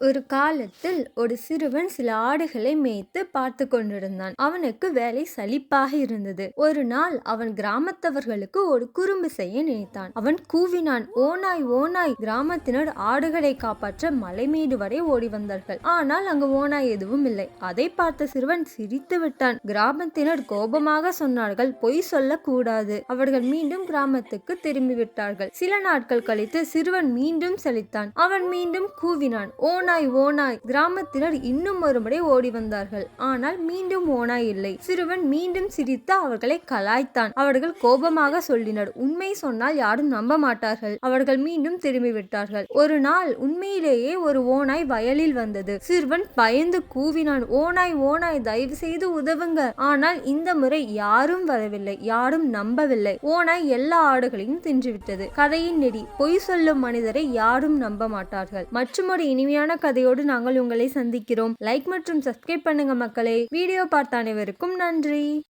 ஒரு காலத்தில் ஒரு சிறுவன் சில ஆடுகளை மேய்த்து பார்த்து கொண்டிருந்தான். அவனுக்கு வேலை சலிப்பாக இருந்தது. ஒரு நாள் அவன் கிராமத்தவர்களுக்கு ஒரு குறும்பு செய்ய நினைத்தான். அவன் கூவினான் ஓனாய் ஓனாய் கிராமத்தினர் ஆடுகளை காப்பாற்ற மலைமேடு வரை ஓடி வந்தார்கள். ஆனால் அங்கு ஓனாய் எதுவும் இல்லை. அதை பார்த்த சிறுவன் சிரித்து விட்டான். கிராமத்தினர் கோபமாக சொன்னார்கள் பொய் சொல்லக்கூடாது. அவர்கள் மீண்டும் கிராமத்துக்கு திரும்பிவிட்டார்கள் சில நாட்கள் கழித்து சிறுவன் மீண்டும் செழித்தான் அவன் மீண்டும் கூவினான். ஓனாய் ஓனாய் கிராமத்தினர் இன்னும் ஒருமுறை ஓடி வந்தார்கள். ஆனால் மீண்டும் ஓனாய் இல்லை. சிறுவன் மீண்டும் சிரித்து அவர்களை கலாய்த்தான். அவர்கள் கோபமாக சொல்லினர். உண்மை சொன்னால் யாரும் நம்ப மாட்டார்கள். அவர்கள் மீண்டும் திரும்பி விட்டார்கள். ஒரு நாள் உண்மையிலேயே ஒரு ஓனாய் வயலில் வந்தது. சிறுவன் பயந்து கூவினான். ஓனாய் ஓனாய் தயவு செய்து உதவுங்க. ஆனால் இந்த முறை யாரும் வரவில்லை. யாரும் நம்பவில்லை. ஓனாய் எல்லா ஆடுகளையும் தின்றுவிட்டது. கதையின் நெறி பொய் சொல்லும் மனிதரை யாரும் நம்ப மாட்டார்கள். மற்றும் ஒரு இனிமையான கதையோடு நாங்கள் உங்களை சந்திக்கிறோம். லைக் மற்றும் சப்ஸ்கிரைப் பண்ணுங்க மக்களே. வீடியோ பார்த்த அனைவருக்கும் நன்றி.